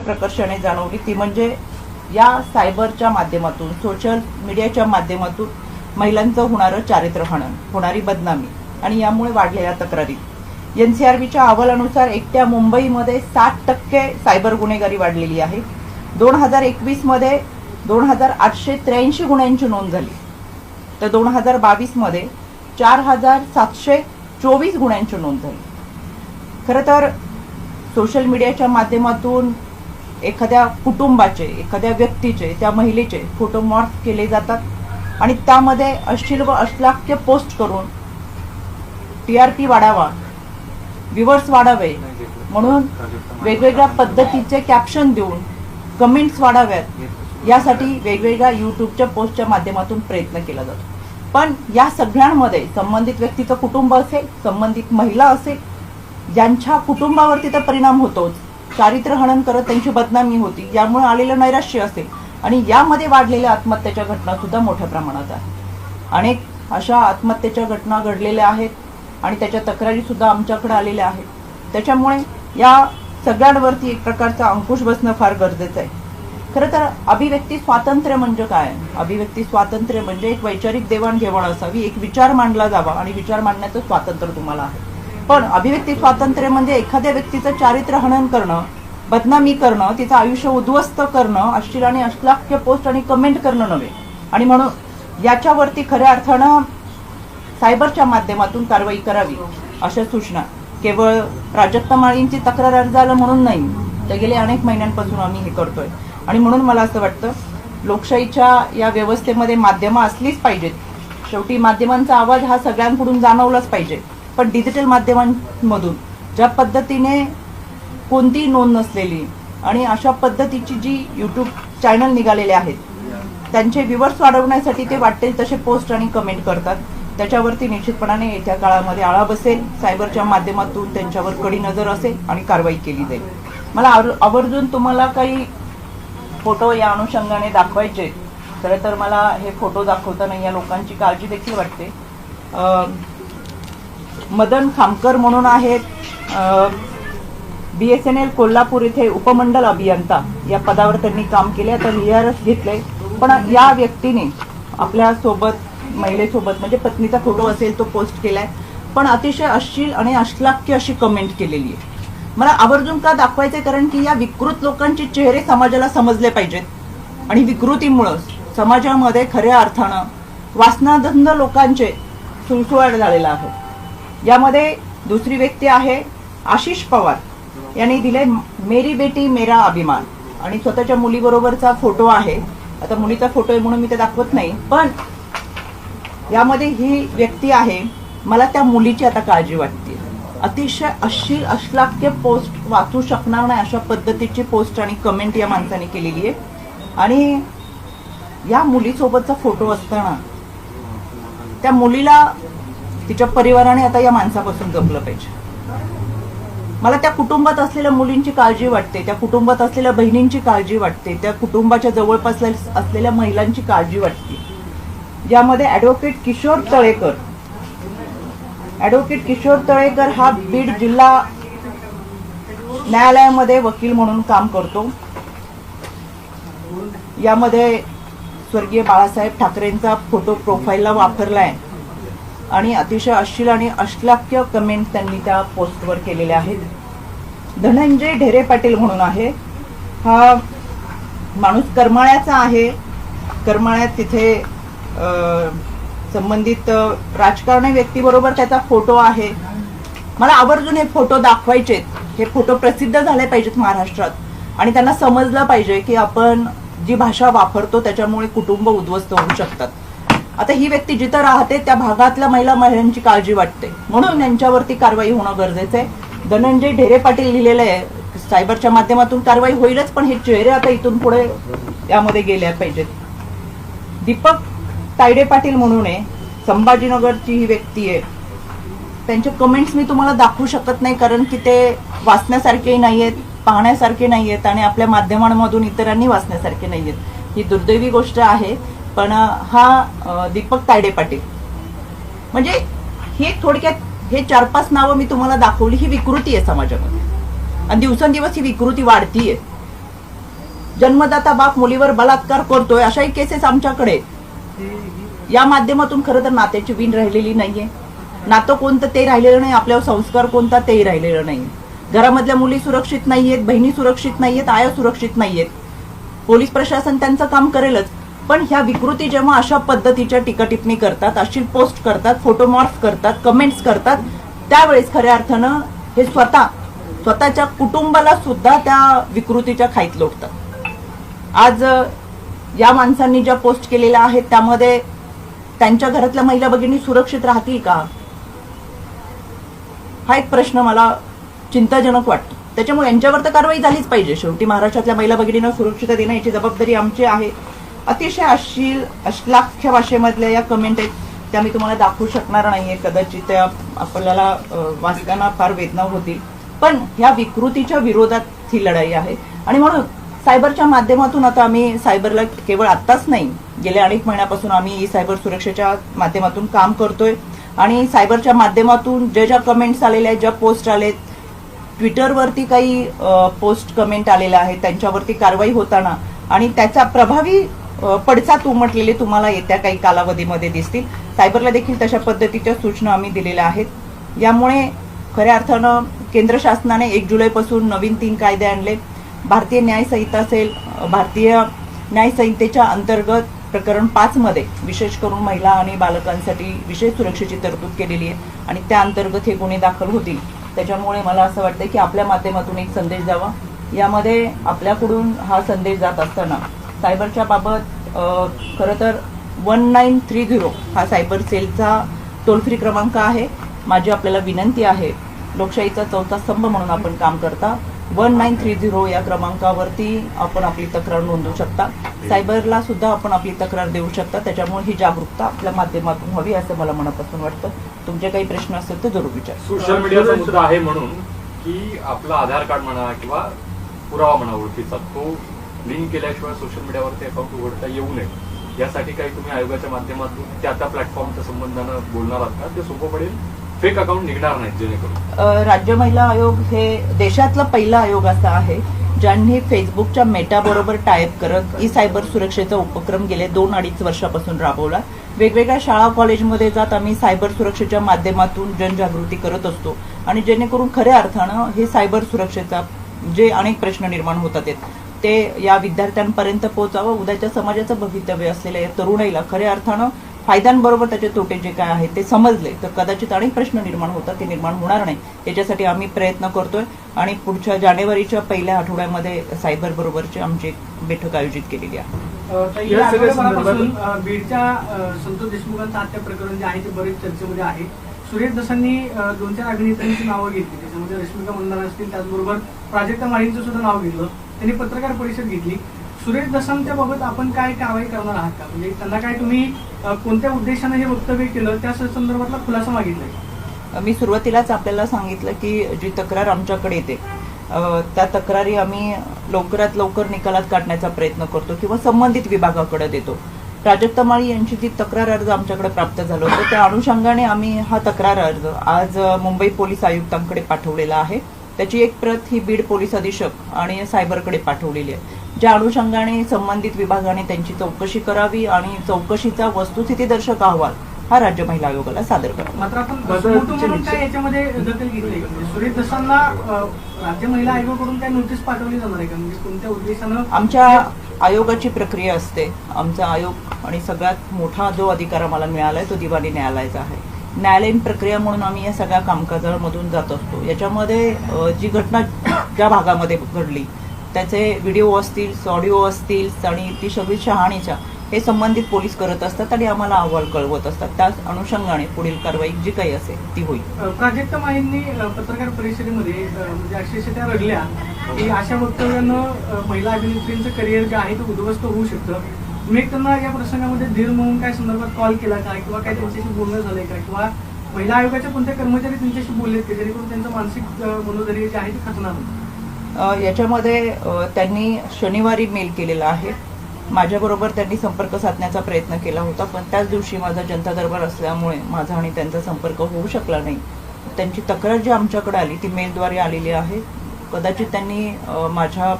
प्रकर्षाने जाणवली ती म्हणजे या सायबरच्या माध्यमातून सोशल मीडियाच्या माध्यमातून महिलांचं होणारं चारित्रहनन होणारी बदनामी आणि यामुळे वाढलेल्या तक्रारी. एनसीआरबीच्या अहवालानुसार एकट्या मुंबईमध्ये साठ टक्के सायबर गुन्हेगारी वाढलेली आहे. दोन हजार एकवीसमध्ये दोन हजार आठशे त्र्याऐंशी गुन्ह्यांची नोंद झाली. तर दोन हजार बावीसमध्ये चार हजार सातशे चोवीस गुन्ह्यांची नोंद झाली. खरं तर सोशल मीडियाच्या माध्यमातून एखाद्या कुटुंबाचे एखाद्या व्यक्तीचे त्या महिलेचे फोटोमॉर्फ केले जातात. आणि त्यामध्ये अश्लील व अश्लाख्य पोस्ट करून टी आर पी वाढावा व्ह्युअर्स वाढावे म्हणून वेगवेगळ्या पद्धतीचे कॅप्शन देऊन कमेंट्स वाढाव्यात. यासाठी वेगवेगळ्या यूट्यूबच्या पोस्टच्या माध्यमातून प्रयत्न केला जातो. पण या सगळ्यांमध्ये संबंधित व्यक्तीचं कुटुंब असेल संबंधित महिला असेल ज्यांच्या कुटुंबावरती तर परिणाम होतोच. चारित्र्य हनन करत त्यांची बदनामी होती. यामुळे आलेलं नैराश्य असेल. आणि यामध्ये वाढलेल्या आत्महत्याच्या घटना सुद्धा मोठ्या प्रमाणात आहेत. अनेक अशा आत्महत्येच्या घटना घडलेल्या आहेत आणि त्याच्या तक्रारी सुद्धा आमच्याकडे आलेल्या आहेत. त्याच्यामुळे या सगळ्यांवरती एक प्रकारचा अंकुश बसणं फार गरजेचं आहे. खरं तर अभिव्यक्ती स्वातंत्र्य म्हणजे काय? अभिव्यक्ती स्वातंत्र्य म्हणजे एक वैचारिक देवाणघेवाण असावी एक विचार मांडला जावा आणि विचार मांडण्याचं स्वातंत्र्य तुम्हाला आहे. पण अभिव्यक्ती स्वातंत्र्य म्हणजे एखाद्या व्यक्तीचं चारित्र्य हनन करणं बदनामी करणं तिचं आयुष्य उद्ध्वस्त करणं अश्लील आणि अश्लाख्य पोस्ट आणि कमेंट करणं नव्हे. आणि म्हणून याच्यावरती खऱ्या अर्थानं सायबरच्या माध्यमातून कारवाई करावी अशा सूचना. केवळ प्राजक्ता माळींची तक्रार अर्ज आलं म्हणून नाही तर गेले अनेक महिन्यांपासून आम्ही हे करतोय. आणि म्हणून मला असं वाटतं लोकशाहीच्या या व्यवस्थेमध्ये माध्यमं असलीच पाहिजेत. शेवटी माध्यमांचा आवाज हा सगळ्यांकडून जाणवलाच पाहिजे. पण डिजिटल माध्यमांमधून ज्या पद्धतीने कोणतीही नोंद नसलेली आणि अशा पद्धतीची जी यूट्यूब चॅनल निघालेले आहेत त्यांचे व्ह्युअर्स वाढवण्यासाठी ते वाटेल तसे पोस्ट आणि कमेंट करतात. त्याच्यावरती निश्चितपणाने येत्या काळामध्ये आळा बसेल सायबरच्या माध्यमातून त्यांच्यावर कडी नजर असेल आणि कारवाई केली जाईल. मला आवर्जून तुम्हाला काही फोटो या अनुषंगाने दाखवायचे खरं तर मला हे फोटो दाखवताना या लोकांची काळजी देखील वाटते. मदन खामकर म्हणून आहेत. B S N L Kolhapur इथे उपमंडल अभियंता. या पदावर त्यांनी काम केले. आता व्ही घेतले पण या व्यक्तीने आपल्यासोबत महिलेसोबत म्हणजे पत्नीचा फोटो असेल तो पोस्ट केलाय. पण अतिशय अश्लील आणि अश्लाक्य अशी कमेंट केलेली आहे. मला आवर्जून का दाखवायचंय? कारण की या विकृत लोकांचे चेहरे समाजाला समजले पाहिजेत. आणि विकृतीमुळं समाजामध्ये खऱ्या अर्थानं वासनाधंद लोकांचे सुळसुळाट झालेला आहे. यामध्ये दुसरी व्यक्ती आहे आशिष पवार. यांनी दिले मेरी बेटी मेरा अभिमान. आणि स्वतःच्या मुलीबरोबरचा फोटो आहे. आता मुलीचा फोटो आहे म्हणून मी ते दाखवत नाही. पण यामध्ये ही व्यक्ती आहे. मला त्या मुलीची आता काळजी वाटते. अतिशय अश्लील अश्लाक्य पोस्ट वाचू शकणार नाही अशा पद्धतीची पोस्ट आणि कमेंट या माणसाने केलेली आहे. आणि या मुलीसोबतचा फोटो असताना त्या मुलीला तिच्या परिवाराने आता या माणसापासून जपलं पाहिजे. मला त्या कुटुंबात असलेल्या मुलींची काळजी वाटते त्या कुटुंबात असलेल्या बहिणींची काळजी वाटते त्या कुटुंबाच्या जवळपास असलेल्या महिलांची काळजी वाटते. यामध्ये ऍडव्होकेट किशोर तळेकर ऍडव्होकेट किशोर तळेकर हा बीड जिल्हा न्यायालयामध्ये वकील म्हणून काम करतो. यामध्ये स्वर्गीय बाळासाहेब ठाकरेंचा फोटो प्रोफाईलला वापरलाय. आणि अतिशय अश्लील आणि अश्लाक्य कमेंट त्यांनी त्या पोस्टवर केलेल्या आहेत. धनंजय ढेरे पाटील म्हणून आहे. हा माणूस करमाळ्याचा आहे. करमाळ्यात तिथे संबंधित राजकारणी व्यक्तीबरोबर त्याचा फोटो आहे. मला आवर्जून हे फोटो दाखवायचेत. हे फोटो प्रसिद्ध झाले पाहिजेत महाराष्ट्रात. आणि त्यांना समजलं पाहिजे की आपण जी भाषा वापरतो त्याच्यामुळे कुटुंब उद्ध्वस्त होऊ शकतात. आता ही व्यक्ती जिथं राहते त्या भागातल्या महिला महिलांची काळजी वाटते. म्हणून यांच्यावरती कारवाई होणं गरजेचं आहे. धनंजय ढेरे पाटील लिहिलेलं आहे. सायबरच्या माध्यमातून कारवाई होईलच पण हे चेहरे आता इथून पुढे यामध्ये गेल्या पाहिजेत. दीपक तायडे पाटील म्हणून आहे. संभाजीनगरची ही व्यक्ती आहे. त्यांचे कमेंट्स मी तुम्हाला दाखवू शकत नाही कारण की ते वाचण्यासारखेही नाही आहेत पाहण्यासारखे नाही आहेत आणि आपल्या माध्यमांमधून इतरांनी वाचण्यासारखे नाही आहेत ही दुर्दैवी गोष्ट आहे. पण हा दीपक तायडे पाटील. म्हणजे हे थोडक्यात हे चार पाच नावं मी तुम्हाला दाखवली ही विकृती आहे समाजामध्ये. आणि दिवसेंदिवस ही विकृती वाढतीये. जन्मदाता बाप मुलीवर बलात्कार करतोय अशाही केसेस आमच्याकडे या माध्यमातून खरं तर नात्याची विण राहिलेली नाहीये. नातं कोणतं ते राहिलेलं नाही आपल्यावर संस्कार कोणता तेही राहिलेलं नाही घरामधल्या मुली सुरक्षित नाहीयेत बहिणी सुरक्षित नाहीयेत आया सुरक्षित नाहीयेत. पोलीस प्रशासन त्यांचं काम करेलच पण ह्या विकृती जेव्हा अशा पद्धतीच्या टीकाटिप्पणी करतात अशी पोस्ट करतात फोटोमॉर्फ करतात कमेंट्स करतात त्यावेळेस खऱ्या अर्थानं हे स्वतः स्वतःच्या कुटुंबाला सुद्धा त्या विकृतीच्या खाईत लोटतात आज या माणसांनी ज्या पोस्ट केलेल्या आहेत त्यामध्ये त्यांच्या घरातल्या महिला भगिनी सुरक्षित राहतील का? हा एक प्रश्न मला चिंताजनक वाटतो. त्याच्यामुळे यांच्यावर तर कारवाई झालीच पाहिजे. शेवटी महाराष्ट्रातल्या महिला भगिनींना सुरक्षितता देणं याची जबाबदारी आमची आहे. अतिशय अश्लील अश्लाख्य भाषेमधल्या या कमेंट आहेत त्या मी तुम्हाला दाखवू शकणार नाहीये. कदाचित त्या आपल्याला वाचताना फार वेदना होतील. पण ह्या विकृतीच्या विरोधात ही लढाई आहे. आणि म्हणून सायबरच्या माध्यमातून आता आम्ही सायबरला केवळ आत्ताच नाही गेल्या अनेक महिन्यापासून आम्ही सायबर सुरक्षेच्या माध्यमातून काम करतोय. आणि सायबरच्या माध्यमातून ज्या ज्या कमेंट्स आलेल्या आहेत ज्या पोस्ट आलेत ट्विटरवरती काही पोस्ट कमेंट आलेल्या आहेत त्यांच्यावरती कारवाई होताना. आणि त्याचा प्रभावी पडसाद उमटलेले तुम्हाला येत्या काही कालावधीमध्ये दिसतील. सायबरला देखील तशा पद्धतीच्या सूचना आम्ही दिलेल्या आहेत. यामुळे खऱ्या अर्थानं केंद्र शासनाने एक जुलैपासून नवीन तीन कायदे आणले. भारतीय न्यायसंहिता असेल भारतीय न्यायसंहितेच्या अंतर्गत प्रकरण पाच मध्ये विशेष करून महिला आणि बालकांसाठी विशेष सुरक्षेची तरतूद केलेली आहे आणि त्या अंतर्गत हे गुन्हे दाखल होतील. त्याच्यामुळे मला असं वाटतं की आपल्या माध्यमातून एक संदेश जावा यामध्ये आपल्याकडून हा संदेश जात असताना सायबरच्या बाबत खरं तर वन नाईन थ्री झिरो हा सायबर सेलचा टोल फ्री क्रमांक आहे. माझी आपल्याला विनंती आहे लोकशाहीचा चौथा स्तंभ म्हणून आपण काम करता. वन नाईन थ्री झिरो या क्रमांकावरती आपण आपली तक्रार नोंदवू शकता. सायबरला सुद्धा आपण आपली तक्रार देऊ शकता. त्याच्यामुळे ही जागरूकता आपल्या माध्यमातून हवी असं मला मनापासून वाटतं. तुमचे काही प्रश्न असतील तर जरूर विचार. सोशल मीडियाचा मुद्दा आहे म्हणून की आपला आधार कार्ड म्हणा किंवा पुरावा म्हणा ओळखीचा तो लिंक केल्याशिवाय सोशल मीडियावरती अकाउंट उघडता येऊ नये. यासाठी काही तुम्ही आयोगाच्या माध्यमातून त्या त्या प्लॅटफॉर्मच्या संबंधानं बोलणार आहात का? ते सोपं पडेल. फेक अकाउंट निघणार नाही जेणेकरून. राज्य महिला आयोग हे देशातला पहिला आयोग असा आहे ज्यांनी फेसबुकच्या मेटाबरोबर टाईप करत ई सायबर सुरक्षेचा उपक्रम गेले दोन अडीच वर्षापासून राबवला. वेगवेगळ्या शाळा कॉलेजमध्ये जात आम्ही सायबर सुरक्षेच्या माध्यमातून जनजागृती करत असतो. आणि जेणेकरून खऱ्या अर्थानं हे सायबर सुरक्षेचा जे अनेक प्रश्न निर्माण होतात ते या विद्यार्थ्यांपर्यंत पोहोचावं उद्याच्या समाजाचं भवितव्य असलेल्या या तरुणाईला खऱ्या अर्थानं फायद्यांबरोबर त्याचे तोटे जे काय आहेत ते समजले तर कदाचित अनेक प्रश्न निर्माण होतात ते निर्माण होणार नाही. याच्यासाठी आम्ही प्रयत्न करतोय आणि पुढच्या जानेवारीच्या पहिल्या आठवड्यामध्ये सायबर बरोबरची आमची एक बैठक आयोजित केलेली आहे. बीडच्या संतोष देशमुखांचं हत्या प्रकरण जे आहे ते बरेच चर्चेमध्ये आहे. सुरेश दसांनी दोन चार अभिनेत्रींची नावं घेतली त्याच्यामध्ये रश्मिका मंदाना असतील त्याचबरोबर प्राजक्ता माळींचं सुद्धा नाव घेतलं. त्यांनी पत्रकार परिषद घेतली. सुरेश दसांत्याबाबत आपण काय कारवाई करणार आहात का? म्हणजे त्यांना काय तुम्ही कोणत्या उद्देशाने हे वक्तव्य केलं? त्या संदर्भातला खुलासा मागितलाय. मी सुरुवातीलाच आपल्याला सांगितलं की जी तक्रार आमच्याकडे येते त्या तक्रारी आम्ही लवकरात लवकर निकालात काढण्याचा प्रयत्न करतो किंवा संबंधित विभागाकडे देतो. प्राजक्ता माळी यांची जी तक्रार अर्ज आमच्याकडे प्राप्त झालं होतं त्या अनुषंगाने आम्ही हा तक्रार अर्ज आज मुंबई पोलीस आयुक्तांकडे पाठवलेला आहे. त्याची एक प्रत ही बीड पोलीस अधीक्षक आणि सायबरकडे पाठवलेली आहे. ज्या अनुषंगाने संबंधित विभागाने त्यांची चौकशी करावी आणि चौकशीचा वस्तुस्थितीदर्शक अहवाल हा राज्य महिला आयोगाला सादर करावा मात्र आपण याच्यामध्ये दखल घेतली? का? सुरेश दसांना राज्य महिला आयोगाकडून काय नोटीस पाठवली जाणार आहे का? म्हणजे कोणत्या उद्देशानं आमच्या आयोगाची प्रक्रिया असते. आमचा आयोग आणि सगळ्यात मोठा जो अधिकार आम्हाला मिळाला आहे तो दिवाणी न्यायालयाचा आहे. न्यायालयीन प्रक्रिया म्हणून आम्ही या सगळ्या कामकाजामधून जात असतो. याच्यामध्ये जी घटना ज्या भागामध्ये घडली त्याचे व्हिडिओ असतील ऑडिओ असतील आणि ती सगळी शहाणीच्या हे संबंधित पोलीस करत असतात आणि आम्हाला अहवाल कळवत असतात. त्याच अनुषंगाने पुढील कारवाई जी काही असेल ती होईल. अ, प्राजक्ता माईंनी पत्रकार परिषदेमध्ये म्हणजे अक्षरशः त्या रडल्या की अशा वक्तव्यानं महिला अभिनेत्रींचं करिअर जे आहे ते उद्ध्वस्त होऊ शकतं. मी त्यांना या प्रसंगामध्ये धीर म्हणून काय संदर्भात कॉल केला का? किंवा काय त्यांच्याशी बोलणं झालंय का? किंवा महिला आयोगाचे कोणते कर्मचारी त्यांच्याशी बोललेत का? जेणेकरून त्यांचं मानसिक मनोधैर्य जे आहे ते खचणार नाही याच्यामध्ये त्यांनी शनिवारी मेल केलेला आहे. माझ्याबरोबर त्यांनी संपर्क साधण्याचा प्रयत्न केला होता पण त्याच दिवशी माझा जनता दरबार असल्यामुळे माझा आणि त्यांचा संपर्क होऊ शकला नाही. त्यांची तक्रार जी आमच्याकडे आली ती मेलद्वारे आलेली आहे. कदाचित त्यांनी माझ्या